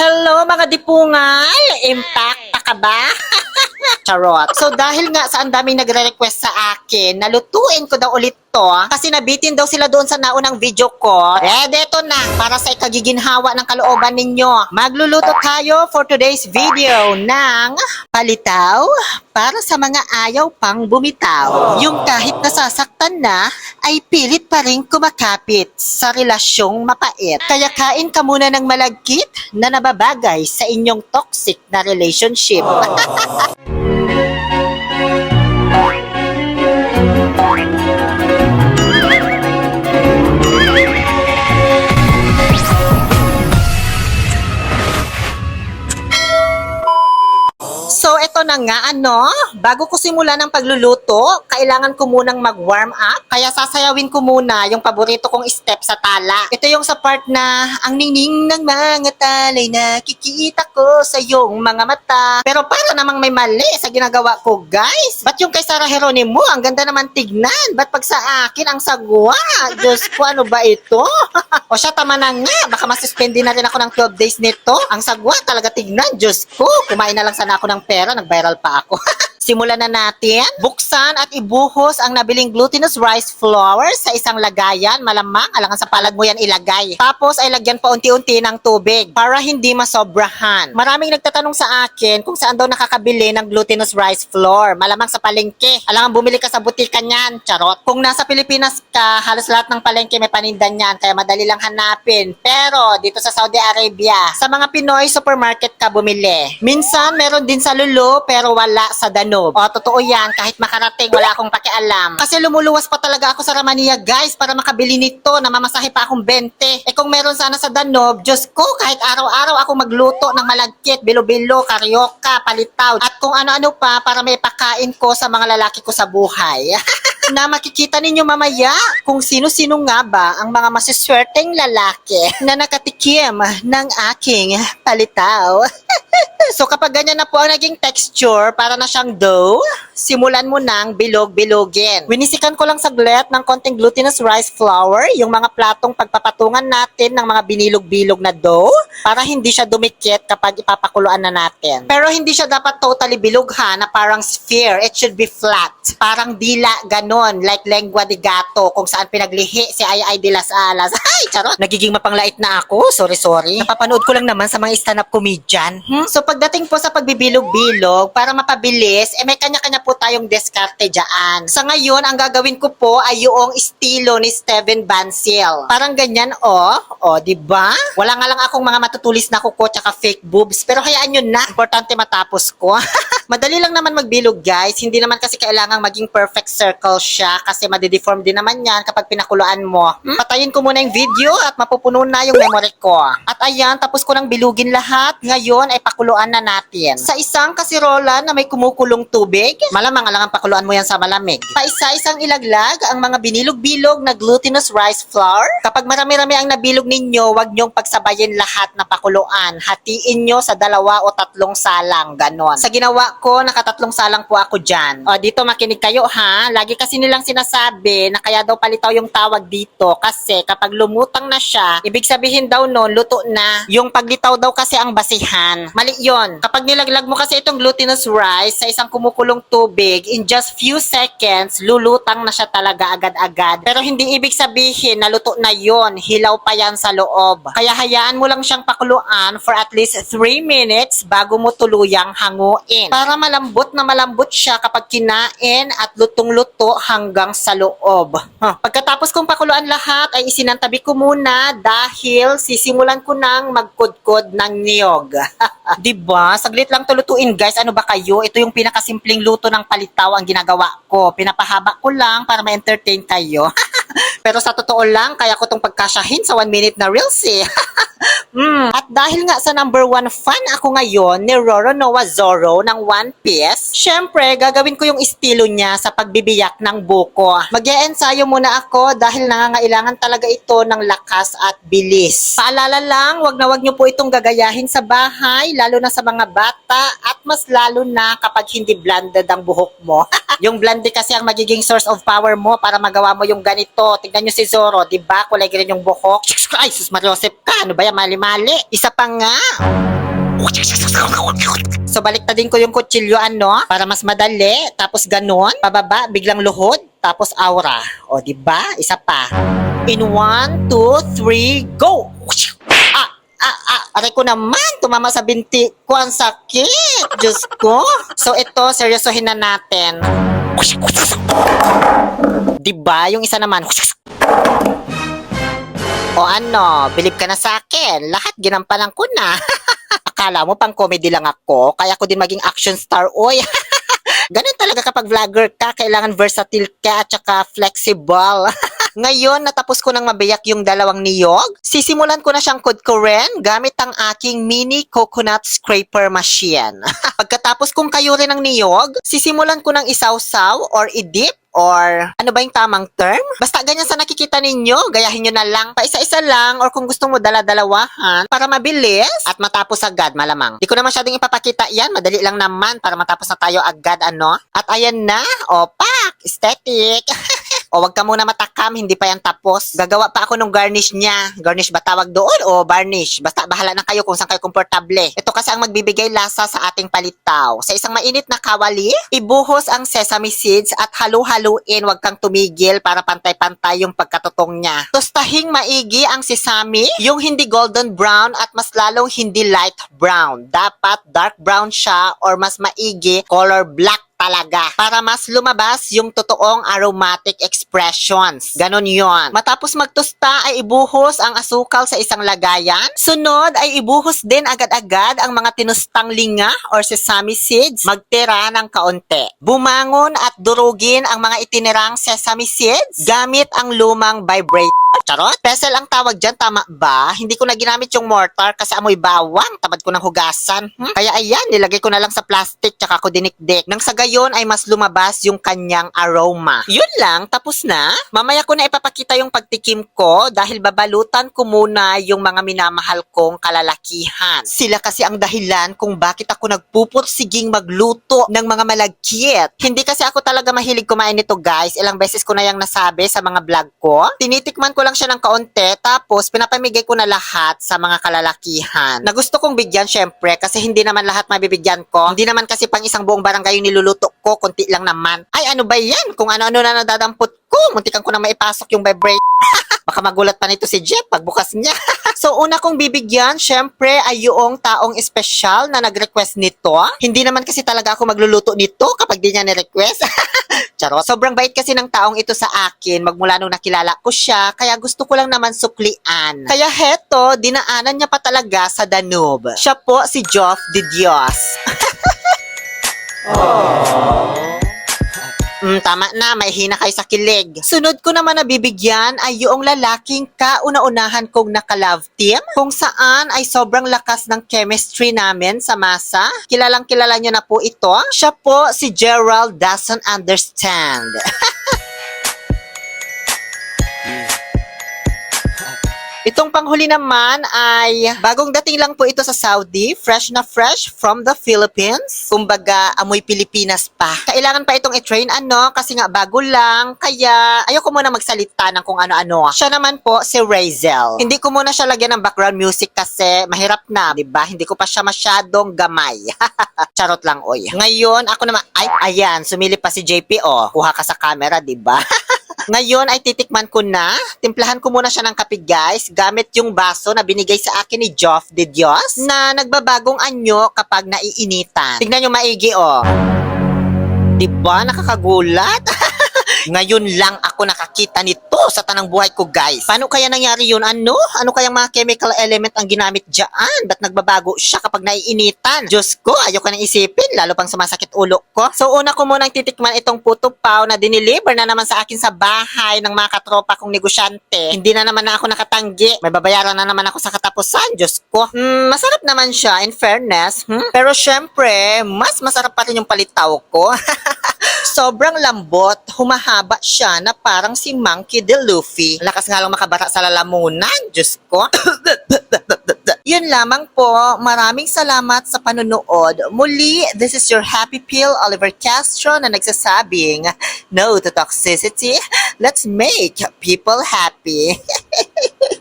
Hello mga dipungal! Impact pa ka ba? Charot. So dahil nga sa ang daming nagre-request sa akin, nalutuin ko daw ulit to kasi nabitin daw sila doon sa naunang video ko. Eh, deto na para sa ikagiginhawa ng kalooban ninyo. Magluluto tayo for today's video ng palitaw para sa mga ayaw pang bumitaw. Yung kahit nasasaktan na, ay pilit pa rin kumakapit sa relasyong mapait. Kaya kain ka muna ng malagkit na nababagay sa inyong toxic na relationship. nga, ano, bago ko simulan ng pagluluto, kailangan ko munang mag-warm up. Kaya sasayawin ko muna yung paborito kong step sa tala. Ito yung sa part na, ang ningning ng mga talay na kikita ko sa iyong mga mata. Pero para namang may mali sa ginagawa ko, guys. Ba't yung kay Sarah Geronimo, ang ganda naman tignan. Ba't pag sa akin, ang sagwa? Diyos ko, ano ba ito? o siya, tama na nga. Baka masuspendin na rin ako ng 12 days nito. Ang sagwa talaga tignan, Diyos ko. Kumain na lang sana ako ng pera, nag-viral pa ako. Simulan na natin. Buksan at ibuhos ang nabiling glutinous rice flour sa isang lagayan. Malamang, alangan sa palad mo yan ilagay. Tapos ay lagyan pa unti-unti ng tubig para hindi masobrahan. Maraming nagtatanong sa akin kung saan daw nakakabili ng glutinous rice flour. Malamang sa palengke. Alangan bumili ka sa butika niyan. Charot. Kung nasa Pilipinas ka, halos lahat ng palengke may paninda niyan. Kaya madali lang hanapin. Pero dito sa Saudi Arabia, sa mga Pinoy supermarket ka bumili. Minsan meron din sa Lulu pero wala sa Danube. O, totoo yan. Kahit makarating, wala akong pakialam. Kasi lumuluwas pa talaga ako sa Ramania, guys, para makabili nito na mamasahe pa akong 20. Eh kung meron sana sa Danube, Diyos ko, kahit araw-araw ako magluto ng malagkit, bilo-bilo, karyoka, palitaw, at kung ano-ano pa para may pakain ko sa mga lalaki ko sa buhay. na makikita ninyo mamaya kung sino-sino nga ba ang mga masiswerteng lalaki na nakatikim ng aking palitaw. so kapag ganyan na po ang naging texture, para na siyang dough, simulan mo nang bilog-bilogin. Winisikan ko lang saglit ng konting glutinous rice flour, yung mga platong pagpapatungan natin ng mga binilog-bilog na dough, para hindi siya dumikit kapag ipapakuluan na natin. Pero hindi siya dapat totally bilog ha, na parang sphere. It should be flat. Parang dila, ganon, like lengua de gato, kung saan pinaglihi si Ay Ay de las Alas. Ay, charot! Nagiging mapanglait na ako. Sorry, sorry. Napapanood ko lang naman sa mga stand-up comedian. Hmm? So, pagdating po sa pagbibilog-bilog, para mapabilis, eh may kanya-kanya po tayong diskarte dyan. Sa ngayon, ang gagawin ko po ay yung estilo ni Steven Bansil. Parang ganyan, oh. Oh, di ba? Wala nga lang akong mga matutulis na kuko tsaka fake boobs. Pero hayaan nyo na. Importante matapos ko. Madali lang naman magbilog, guys. Hindi naman kasi kailangang maging perfect circle siya kasi madideform din naman yan kapag pinakuluan mo. Hmm? Patayin ko muna yung video at mapupuno na yung memory ko. At ayan, tapos ko nang bilugin lahat. Ngayon ay pakuluan na natin. Sa isang kasirola na may kumukulong tubig, malamang alangan pakuluan mo yan sa malamig. Paisa-isang ilaglag ang mga binilog-bilog na glutinous rice flour. Kapag marami-rami ang nabilog ninyo, wag nyong pagsabayin lahat na pakuluan. Hatiin nyo sa dalawa o tatlong salang, ganon. Sa ginawa ko, nakatatlong salang po ako dyan. O, dito makinig kayo ha. Lagi kasi nilang sinasabi na kaya daw palitaw yung tawag dito kasi kapag lumutang na siya, ibig sabihin daw noon, luto na. Yung paglitaw daw kasi ang basihan. Mali yon. Kapag nilaglag mo kasi itong glutinous rice sa isang kumukulong tubig, in just few seconds, lulutang na siya talaga agad-agad. Pero hindi ibig sabihin na luto na yon. Hilaw pa yan sa loob. Kaya hayaan mo lang siyang pakuluan for at least 3 minutes bago mo tuluyang hanguin. Para malambot na malambot siya kapag kinain at lutong-luto hanggang sa loob. Huh. Pagkatapos kong pakuluan lahat ay isinantabi ko muna dahil sisimulan ko nang magkudkod ng niyog. 'Di ba? Saglit lang tulutuin guys. Ano ba kayo? Ito yung pinakasimpleng luto ng palitaw ang ginagawa ko. Pinapahaba ko lang para ma-entertain kayo. Pero sa totoo lang, kaya ko tong pagkasyahin sa 1 minute na reels eh. mm. At dahil nga sa number one fan ako ngayon ni Roro Noah Zorro ng One Piece, syempre gagawin ko yung estilo niya sa pagbibiyak ng buko. mag ensayo muna ako dahil nangangailangan talaga ito ng lakas at bilis. Paalala lang, wag na wag niyo po itong gagayahin sa bahay, lalo na sa mga bata at mas lalo na kapag hindi blended ang buhok mo. yung blended kasi ang magiging source of power mo para magawa mo yung ganito. Tignan nyo si Zoro, di ba? Kulay green yung buhok. Ay, sus Mariosep ka. Ano ba yan? Mali-mali. Isa pa nga. So baliktadin ko yung kutsilyo ano para mas madali. Tapos ganun, pababa, biglang luhod, tapos aura. O di ba? Isa pa. In one, two, three, go! Ah, ah, aray ko naman, tumama sa binti ko, ang sakit. Diyos ko. So ito, seryosohin na natin. Di ba? Yung isa naman. O ano, bilib ka na sa akin. Lahat ginampalan ko na. Akala mo pang comedy lang ako, kaya ko din maging action star, oy. Ganun talaga kapag vlogger ka, kailangan versatile ka at saka flexible. Ngayon, natapos ko nang mabiyak yung dalawang niyog. Sisimulan ko na siyang kudkurin gamit ang aking mini coconut scraper machine. Pagkatapos kong kayurin ng niyog, sisimulan ko ng isawsaw or idip or ano ba yung tamang term? Basta ganyan sa nakikita ninyo, gayahin nyo na lang, pa isa-isa lang or kung gusto mo dala-dalawahan para mabilis at matapos agad malamang. Di ko na masyadong ipapakita yan, madali lang naman para matapos na tayo agad ano. At ayan na, opak, aesthetic. O wag ka muna matakam, hindi pa yan tapos. Gagawa pa ako ng garnish niya. Garnish ba tawag doon o varnish? Basta bahala na kayo kung saan kayo komportable. Ito kasi ang magbibigay lasa sa ating palitaw. Sa isang mainit na kawali, ibuhos ang sesame seeds at halu-haluin. Wag kang tumigil para pantay-pantay yung pagkatutong niya. Tostahing maigi ang sesame, yung hindi golden brown at mas lalong hindi light brown. Dapat dark brown siya or mas maigi color black talaga para mas lumabas yung totoong aromatic expressions. Ganon yon. Matapos magtusta ay ibuhos ang asukal sa isang lagayan. Sunod ay ibuhos din agad-agad ang mga tinustang linga or sesame seeds. Magtira ng kaunti. Bumangon at durugin ang mga itinirang sesame seeds gamit ang lumang vibrator. Charot? Pesel ang tawag dyan, tama ba? Hindi ko na ginamit yung mortar kasi amoy bawang. Tamad ko ng hugasan. Hmm? Kaya ayan, nilagay ko na lang sa plastic tsaka ko dinikdik. Nang sa gayon ay mas lumabas yung kanyang aroma. Yun lang, tapos na. Mamaya ko na ipapakita yung pagtikim ko dahil babalutan ko muna yung mga minamahal kong kalalakihan. Sila kasi ang dahilan kung bakit ako nagpupursiging magluto ng mga malagkit. Hindi kasi ako talaga mahilig kumain nito guys. Ilang beses ko na yung nasabi sa mga vlog ko. Tinitikman ko lang siya ng kaunti tapos pinapamigay ko na lahat sa mga kalalakihan. Na gusto kong bigyan syempre kasi hindi naman lahat mabibigyan ko. Hindi naman kasi pang isang buong barangay yung niluluto ko, konti lang naman. Ay ano ba yan? Kung ano-ano na nadadampot ko, muntikan ko na maipasok yung vibrate. Baka magulat pa nito si Jeff pagbukas niya. so una kong bibigyan, syempre ay yung taong espesyal na nag-request nito. Hindi naman kasi talaga ako magluluto nito kapag di niya ni-request. Charot. Sobrang bait kasi ng taong ito sa akin magmula nung nakilala ko siya, kaya gusto ko lang naman suklian. Kaya heto, dinaanan niya pa talaga sa Danube. Siya po si Joff de Dios. Mm, tama na, may hina kayo sa kilig. Sunod ko naman na bibigyan ay yung lalaking kauna-unahan kong naka-love team, kung saan ay sobrang lakas ng chemistry namin sa masa. Kilalang kilala niyo na po ito. Siya po si Gerald Doesn't Understand. Itong panghuli naman ay bagong dating lang po ito sa Saudi, fresh na fresh from the Philippines. Kumbaga, amoy Pilipinas pa. Kailangan pa itong i-train ano kasi nga bago lang, kaya ayoko muna magsalita ng kung ano-ano. Siya naman po si Razel. Hindi ko muna siya lagyan ng background music kasi mahirap na, 'di ba? Hindi ko pa siya masyadong gamay. Charot lang, oy. Ngayon, ako naman, ay, ayan, sumilip pa si JP, oh. Kuha ka sa camera, 'di ba? Ngayon ay titikman ko na. Timplahan ko muna siya ng kape guys gamit yung baso na binigay sa akin ni Joff de Dios na nagbabagong anyo kapag naiinitan. Tignan nyo maigi oh. Diba? Nakakagulat. Ngayon lang ako nakakita nito sa tanang buhay ko, guys. Paano kaya nangyari yun? Ano? Ano kayang mga chemical element ang ginamit dyan? Ba't nagbabago siya kapag naiinitan? Diyos ko, ayoko nang isipin, lalo pang sumasakit ulo ko. So, una ko munang titikman itong puto pao na diniliver na naman sa akin sa bahay ng mga katropa kong negosyante. Hindi na naman na ako nakatanggi. May babayaran na naman ako sa katapusan, Diyos ko. Hmm, masarap naman siya, in fairness. Hmm? Pero syempre, mas masarap pa rin yung palitaw ko. Sobrang lambot, humahaba siya na parang si Monkey D. Luffy. Lakas nga lang makabara sa lalamunan, Diyos ko. Yun lamang po. Maraming salamat sa panonood. Muli, this is your Happy Pill, Oliver Castro, na nagsasabing, No to toxicity. Let's make people happy.